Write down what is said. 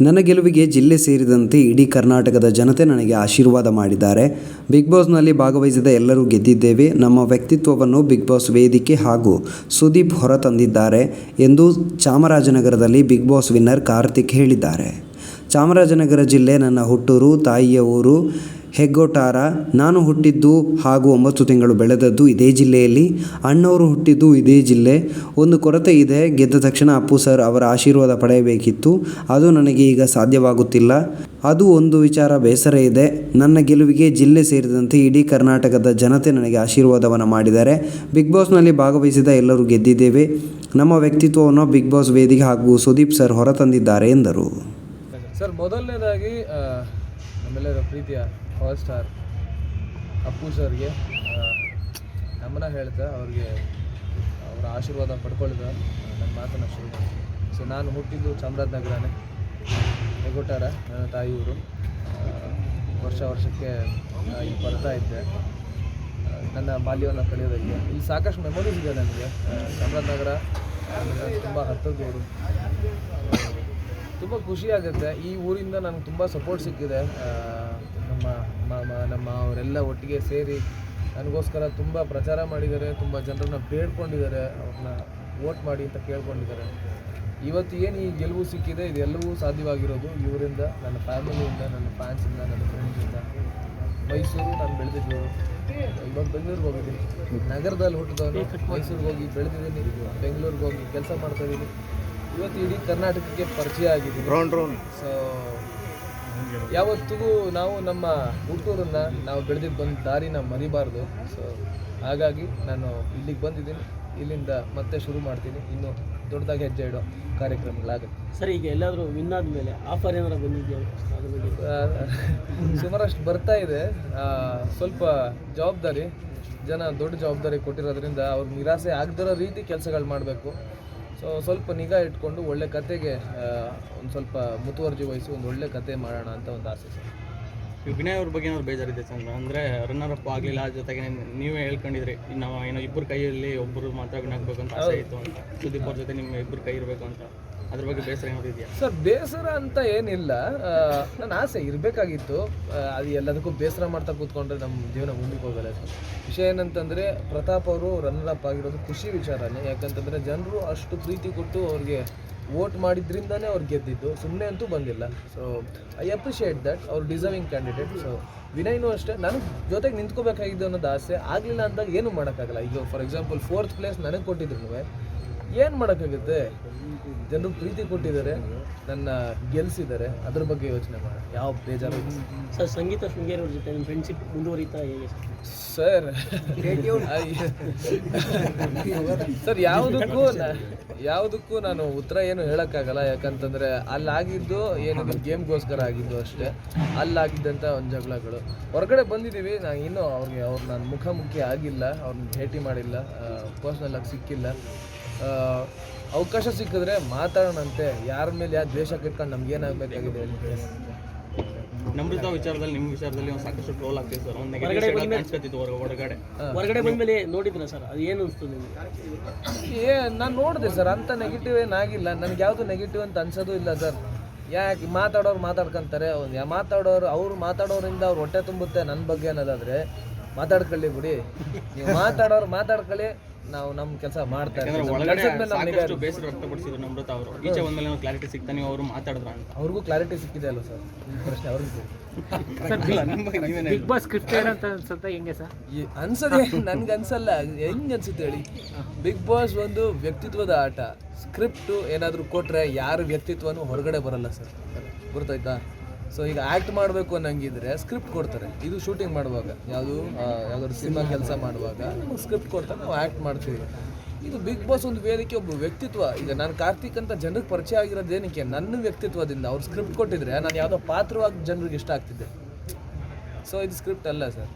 ನನ್ನ ಗೆಲುವಿಗೆ ಜಿಲ್ಲೆ ಸೇರಿದಂತೆ ಇಡೀ ಕರ್ನಾಟಕದ ಜನತೆ ನನಗೆ ಆಶೀರ್ವಾದ ಮಾಡಿದ್ದಾರೆ. ಬಿಗ್ ಬಾಸ್ನಲ್ಲಿ ಭಾಗವಹಿಸಿದ ಎಲ್ಲರೂ ಗೆದ್ದಿದ್ದೇವೆ. ನಮ್ಮ ವ್ಯಕ್ತಿತ್ವವನ್ನು ಬಿಗ್ ಬಾಸ್ ವೇದಿಕೆ ಹಾಗೂ ಸುದೀಪ್ ಹೊರತಂದಿದ್ದಾರೆ ಎಂದು ಚಾಮರಾಜನಗರದಲ್ಲಿ ಬಿಗ್ ಬಾಸ್ ವಿನ್ನರ್ ಕಾರ್ತಿಕ್ ಹೇಳಿದ್ದಾರೆ. ಚಾಮರಾಜನಗರ ಜಿಲ್ಲೆ ನನ್ನ ಹುಟ್ಟೂರು, ತಾಯಿಯ ಊರು. ಹೆಗ್ಗೋಟಾರ, ನಾನು ಹುಟ್ಟಿದ್ದು ಹಾಗೂ ಒಂಬತ್ತು ತಿಂಗಳು ಬೆಳೆದದ್ದು ಇದೇ ಜಿಲ್ಲೆಯಲ್ಲಿ, ಅಣ್ಣವರು ಹುಟ್ಟಿದ್ದು ಇದೇ ಜಿಲ್ಲೆ. ಒಂದು ಕೊರತೆ ಇದೆ, ಗೆದ್ದ ತಕ್ಷಣ ಅಪ್ಪು ಸರ್ ಅವರ ಆಶೀರ್ವಾದ ಪಡೆಯಬೇಕಿತ್ತು. ಅದು ನನಗೆ ಈಗ ಸಾಧ್ಯವಾಗುತ್ತಿಲ್ಲ. ಅದು ಒಂದು ವಿಚಾರ ಬೇಸರ ಇದೆ. ನನ್ನ ಗೆಲುವಿಗೆ ಜಿಲ್ಲೆ ಸೇರಿದಂತೆ ಇಡೀ ಕರ್ನಾಟಕದ ಜನತೆ ನನಗೆ ಆಶೀರ್ವಾದವನ್ನು ಮಾಡಿದ್ದಾರೆ. ಬಿಗ್ ಬಾಸ್ನಲ್ಲಿ ಭಾಗವಹಿಸಿದ ಎಲ್ಲರೂ ಗೆದ್ದಿದ್ದೇವೆ. ನಮ್ಮ ವ್ಯಕ್ತಿತ್ವವನ್ನು ಬಿಗ್ ಬಾಸ್ ವೇದಿಕೆ ಹಾಗೂ ಸುದೀಪ್ ಸರ್ ಹೊರತಂದಿದ್ದಾರೆ ಎಂದರು. ಸರ್, ಮೊದಲನೇದಾಗಿ ನಮ್ಮೆಲ್ಲರ ಪ್ರೀತಿಯ ಪವರ್ ಸ್ಟಾರ್ ಅಪ್ಪು ಸರ್ಗೆ ನಮ್ಮನ್ನ ಹೇಳ್ತಾ ಅವ್ರಿಗೆ ಅವರ ಆಶೀರ್ವಾದ ಪಡ್ಕೊಳ್ತಾ ನನ್ನ ಮಾತನ್ನು ಶುರು ಮಾಡ್ತೀನಿ. ಸೊ ನಾನು ಹುಟ್ಟಿದ್ದು ಚಾಮರಾಜನಗರನೇ ಹೆಗೋಟಾರ ನನ್ನ ತಾಯಿಯವರು. ವರ್ಷ ವರ್ಷಕ್ಕೆ ಇಲ್ಲಿ ಬರ್ತಾ ಇದ್ದೆ. ನನ್ನ ಬಾಲ್ಯವನ್ನು ಕಳೆಯೋದಕ್ಕೆ. ಇಲ್ಲಿ ಸಾಕಷ್ಟು ಮೆಮೊರೀಸ್ ಇದೆ ನನಗೆ. ಚಾಮರಾಜನಗರ ತುಂಬ ಹತ್ತದೂರು ತುಂಬ ಖುಷಿ ಆಗುತ್ತೆ. ಈ ಊರಿಂದ ನನಗೆ ತುಂಬ ಸಪೋರ್ಟ್ ಸಿಕ್ಕಿದೆ. ನಮ್ಮ ಅವರೆಲ್ಲ ಒಟ್ಟಿಗೆ ಸೇರಿ ನನಗೋಸ್ಕರ ತುಂಬ ಪ್ರಚಾರ ಮಾಡಿದ್ದಾರೆ ತುಂಬ ಜನರನ್ನ ಬೇಡ್ಕೊಂಡಿದ್ದಾರೆ ಅವ್ರನ್ನ ವೋಟ್ ಮಾಡಿ ಅಂತ ಕೇಳ್ಕೊಂಡಿದ್ದಾರೆ. ಇವತ್ತು ಏನು ಈ ಗೆಲುವು ಸಿಕ್ಕಿದೆ ಇದೆಲ್ಲವೂ ಸಾಧ್ಯವಾಗಿರೋದು ಇವರಿಂದ ನನ್ನ ಫ್ಯಾಮಿಲಿಯಿಂದ ನನ್ನ ಫ್ಯಾನ್ಸಿಂದ ನನ್ನ ಫ್ರೆಂಡ್ಸಿಂದ. ಮೈಸೂರು ನಾನು ಬೆಳೆದಿದ್ದು ಇವಾಗ ಬೆಂಗಳೂರಿಗೆ ಹೋಗಿದ್ದೀನಿ. ನಗರದಲ್ಲಿ ಹುಟ್ಟಿದವನು ಮೈಸೂರಿಗೆ ಹೋಗಿ ಬೆಳೆದಿದ್ದೀನಿ ಬೆಂಗಳೂರಿಗೆ ಹೋಗಿ ಕೆಲಸ ಮಾಡ್ತಾ ಇದ್ದೀನಿ. ಇವತ್ತು ಇಡೀ ಕರ್ನಾಟಕಕ್ಕೆ ಪರಿಚಯ ಆಗಿದ್ದೀನಿ. ಸೊ ಯಾವತ್ತಿಗೂ ನಾವು ನಮ್ಮ ಹುಟ್ಟೂರನ್ನು ನಾವು ಬೆಳೆದಿದ್ದು ಬಂದು ದಾರಿನ ಮರಿಬಾರ್ದು. ಸೊ ಹಾಗಾಗಿ ನಾನು ಇಲ್ಲಿಗೆ ಬಂದಿದ್ದೀನಿ. ಇಲ್ಲಿಂದ ಮತ್ತೆ ಶುರು ಮಾಡ್ತೀನಿ. ಇನ್ನು ದೊಡ್ಡದಾಗಿ ಹೆಜ್ಜೆ ಇಡೋ ಕಾರ್ಯಕ್ರಮಗಳಾಗುತ್ತೆ. ಸರಿ ಈಗ ಎಲ್ಲಾದರೂ ವಿನ್ ಆದಮೇಲೆ ಆಫರ್ ಏನಾದ್ರು ಬಂದಿದೆಯಾ? ಅದ್ರ ಬಗ್ಗೆ. ಆ, ಸುಮಾರಷ್ಟು ಬರ್ತಾ ಇದೆ. ಸ್ವಲ್ಪ ಜವಾಬ್ದಾರಿ ಜನ ದೊಡ್ಡ ಜವಾಬ್ದಾರಿ ಕೊಟ್ಟಿರೋದ್ರಿಂದ ಅವ್ರು ನಿರಾಸೆ ಆಗದಿರೋ ರೀತಿ ಕೆಲಸಗಳು ಮಾಡಬೇಕು. ಸೊ ಸ್ವಲ್ಪ ನಿಗಾ ಇಟ್ಕೊಂಡು ಒಳ್ಳೆ ಕತೆಗೆ ಒಂದು ಸ್ವಲ್ಪ ಮುತುವರ್ಜಿ ವಹಿಸಿ ಒಂದು ಒಳ್ಳೆ ಕತೆ ಮಾಡೋಣ ಅಂತ ಒಂದು ಆಸೆ ಸರ್. ವಿನಯ್ ಅವ್ರ ಬಗ್ಗೆ ಏನಾದ್ರು ಬೇಜಾರಿದೆ ಸರ್? ಅಂದರೆ ರನ್ನರ್ ಅಪ್ ಆಗಲಿಲ್ಲ ಜೊತೆಗೆ ನೀವೇ ಹೇಳ್ಕೊಂಡಿದ್ರಿ ನಾವು ಏನೋ ಇಬ್ಬರು ಕೈಯಲ್ಲಿ ಒಬ್ಬರು ಮಾತ್ರ ವಿನ್ ಆಗ್ಬೇಕು ಅಂತ ಆಸೆ ಇತ್ತು ಅಂತ. ಸುದೀಪ್ ಅವ್ರ ಜೊತೆ ನಿಮ್ಮ ಇಬ್ಬರು ಕೈ ಇರಬೇಕು ಅಂತ. ಅದ್ರ ಬಗ್ಗೆ ಬೇಸರ ಸರ್, ಬೇಸರ ಅಂತ ಏನಿಲ್ಲ. ನನ್ನ ಆಸೆ ಇರಬೇಕಾಗಿತ್ತು. ಅದು ಎಲ್ಲದಕ್ಕೂ ಬೇಸರ ಮಾಡ್ತಾ ಕೂತ್ಕೊಂಡ್ರೆ ನಮ್ಮ ಜೀವನ ಮುಂದಕ್ಕೆ ಹೋಗಲ್ಲ ಸರ್. ವಿಷಯ ಏನಂತಂದರೆ, ಪ್ರತಾಪ್ ಅವರು ರನ್ನರ್ ಅಪ್ ಆಗಿರೋದು ಖುಷಿ ವಿಚಾರನೇ. ಯಾಕಂತಂದರೆ ಜನರು ಅಷ್ಟು ಪ್ರೀತಿ ಕೊಟ್ಟು ಅವ್ರಿಗೆ ವೋಟ್ ಮಾಡಿದ್ರಿಂದನೇ ಅವ್ರು ಗೆದ್ದಿದ್ದು. ಸುಮ್ಮನೆ ಅಂತೂ ಬಂದಿಲ್ಲ. ಸೊ ಐ ಅಪ್ರಿಷಿಯೇಟ್ ದಟ್ ಅವ್ರು ಡಿಸರ್ವಿಂಗ್ ಕ್ಯಾಂಡಿಡೇಟ್ ಸೊ ವಿನಯ್ನೂ ಅಷ್ಟೇ. ನನಗೆ ಜೊತೆಗೆ ನಿಂತ್ಕೋಬೇಕಾಗಿದ್ದು ಅನ್ನೋದು ಆಸೆ. ಆಗಲಿಲ್ಲ ಅಂದಾಗ ಏನು ಮಾಡೋಕ್ಕಾಗಲ್ಲ. ಈಗ ಫಾರ್ ಎಕ್ಸಾಂಪಲ್ ಫೋರ್ತ್ ಪ್ಲೇಸ್ ನನಗೆ ಕೊಟ್ಟಿದ್ರು ಏನು ಮಾಡೋಕ್ಕಾಗುತ್ತೆ? ಜನರು ಪ್ರೀತಿ ಕೊಟ್ಟಿದ್ದಾರೆ ನನ್ನ ಗೆಲ್ಸಿದ್ದಾರೆ ಅದ್ರ ಬಗ್ಗೆ ಯೋಚನೆ ಮಾಡಿ ಯಾವ ಬೇಜಾರು ಸರ್ ಸಂಗೀತ ಶೃಂಗೇರಿ ಅವ್ರ ಜೊತೆ ನಿಮ್ಮ ಫ್ರೆಂಡ್ಶಿಪ್ ಮುಂದುವರಿತಾ ಹೇಗೆ ಸರ್? ಸರ್ ಯಾವುದಕ್ಕೂ ಯಾವುದಕ್ಕೂ ನಾನು ಉತ್ತರ ಏನು ಹೇಳೋಕ್ಕಾಗಲ್ಲ. ಯಾಕಂತಂದರೆ ಅಲ್ಲಾಗಿದ್ದು ಏನಿದೆ ಗೇಮ್ಗೋಸ್ಕರ ಆಗಿದ್ದು ಅಷ್ಟೇ. ಅಲ್ಲಾಗಿದ್ದಂಥ ಒಂದು ಜಗಳಗಳು. ಹೊರಗಡೆ ಬಂದಿದ್ದೀವಿ ನಾನು ಇನ್ನೂ ಅವ್ರಿಗೆ ಅವ್ರು ನಾನು ಮುಖಾಮುಖಿ ಆಗಿಲ್ಲ ಅವ್ರನ್ನ ಭೇಟಿ ಮಾಡಿಲ್ಲ ಪರ್ಸ್ನಲ್ ಆಗಿ ಸಿಕ್ಕಿಲ್ಲ. ಅವಕಾಶ ಸಿಕ್ಕಿದ್ರೆ ಮಾತಾಡೋಣಂತೆ. ಯಾರ ಮೇಲೆ ಯಾರು ದ್ವೇಷ ಕಿಟ್ಕೊಂಡು ನಮ್ಗೆ ಏನಾಗಬೇಕಾಗಿದೆ ಹೇಳಿ ನಮ್ರತಾ ವಿಚಾರದಲ್ಲಿ ನಿಮ್ಮ ವಿಚಾರದಲ್ಲಿ ಒಂದು ಸಾಕಷ್ಟು ಟ್ರೋಲ್ ಆಗ್ತಿದೆ ಸರ್ ಒಂದು ನೆಗೆಟಿವ್ ಕಾಣಿಸ್ಕೊತಿತ್ತು ಹೊರ ಹೊರಗಡೆ. ಹೊರಗಡೆ ಬಂದಮೇಲೆ ನೋಡಿದ್ರ ಸರ್ ಅದು ಏನು ಅನಿಸ್ತು ನಿಮಗೆ? ಏ ನಾನು ನೋಡಿದೆ ಸರ್ ಅಂಥ ನೆಗೆಟಿವ್ ಏನಾಗಿಲ್ಲ ನನಗೆ ಯಾವುದು ನೆಗೆಟಿವ್ ಅಂತ ಅನ್ಸೋದು ಇಲ್ಲ ಸರ್ ಯಾಕೆ ಮಾತಾಡೋರು ಮಾತಾಡ್ಕೊಂತಾರೆ? ಮಾತಾಡೋರು ಅವ್ರು ಮಾತಾಡೋರಿಂದ ಅವ್ರು ಹೊಟ್ಟೆ ತುಂಬುತ್ತೆ ನನ್ನ ಬಗ್ಗೆ ಅನ್ನೋದಾದ್ರೆ ಮಾತಾಡ್ಕೊಳ್ಳಿ ಬಿಡಿ. ನೀವು ಮಾತಾಡೋರು ಮಾತಾಡ್ಕೊಳ್ಳಿ. ನಾವು ನಮ್ಮ ಕೆಲಸ ಮಾಡ್ತಾ ಇರ್ತೀವಿ. ಬೇಸರ ವ್ಯಕ್ತಪಡಿಸಿದ್ರು ನಮ್ರತಾ ಅವರು. ಈಚೆ ಬಂದ್ಮೇಲೆ ನಾವು ಕ್ಲಾರಿಟಿ ಸಿಗ್ತಾ ನೀವು ಅವರು ಮಾತಾಡಿದ್ರ ಅಂತ. ಅವ್ರಿಗೂ ಕ್ಲಾರಿಟಿ ಸಿಕ್ಕಿದೆ ಅಲ್ವಾ ಸರ್? ಪ್ರಶ್ನೆ ಅವ್ರಿಗೂ ಬಿಗ್ ಬಾಸ್ ಸ್ಕ್ರಿಪ್ಟ್ ಅಂತ ಅನ್ಸುತ್ತೆ ಹೆಂಗೆ ಸರ್? ಈ- ಅನ್ಸದೆ ನನ್ಗೆ ಅನ್ಸಲ್ಲ ಹೆಂಗ್ ಅನ್ಸುತ್ತೆ ಹೇಳಿ. ಬಿಗ್ ಬಾಸ್ ಒಂದು ವ್ಯಕ್ತಿತ್ವದ ಆಟ. ಸ್ಕ್ರಿಪ್ಟು ಏನಾದರೂ ಕೊಟ್ರೆ ಯಾರ ವ್ಯಕ್ತಿತ್ವನೂ ಹೊರಗಡೆ ಬರಲ್ಲ ಸರ್. ಗೊತ್ತಾಯ್ತಾ? ಸೊ ಈಗ ಆ್ಯಕ್ಟ್ ಮಾಡಬೇಕು ಅನ್ನಂಗಿದ್ರೆ ಸ್ಕ್ರಿಪ್ಟ್ ಕೊಡ್ತಾರೆ. ಇದು ಶೂಟಿಂಗ್ ಮಾಡುವಾಗ. ಯಾವುದು? ಯಾವ್ದಾದ್ರು ಸಿನಿಮಾ ಕೆಲಸ ಮಾಡುವಾಗ ನಮಗೆ ಸ್ಕ್ರಿಪ್ಟ್ ಕೊಡ್ತಾರೆ, ನಾವು ಆ್ಯಕ್ಟ್ ಮಾಡ್ತೀವಿ. ಇದು ಬಿಗ್ ಬಾಸ್ ಒಂದು ವೇದಿಕೆ ಒಬ್ಬ ವ್ಯಕ್ತಿತ್ವ. ಈಗ ನಾನು ಕಾರ್ತಿಕ್ ಅಂತ ಜನರಿಗೆ ಪರಿಚಯ ಆಗಿರೋದು ಏನಕ್ಕೆ? ನನ್ನ ವ್ಯಕ್ತಿತ್ವದಿಂದ ಅವ್ರು ಸ್ಕ್ರಿಪ್ಟ್ ಕೊಟ್ಟಿದ್ರೆ ನಾನು ಯಾವುದೋ ಪಾತ್ರವಾಗಿ ಜನರಿಗೆ ಇಷ್ಟ ಆಗ್ತಿದ್ದೆ. ಸೊ ಇದು ಸ್ಕ್ರಿಪ್ಟ್ ಅಲ್ಲ ಸರ್.